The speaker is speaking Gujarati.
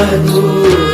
lagu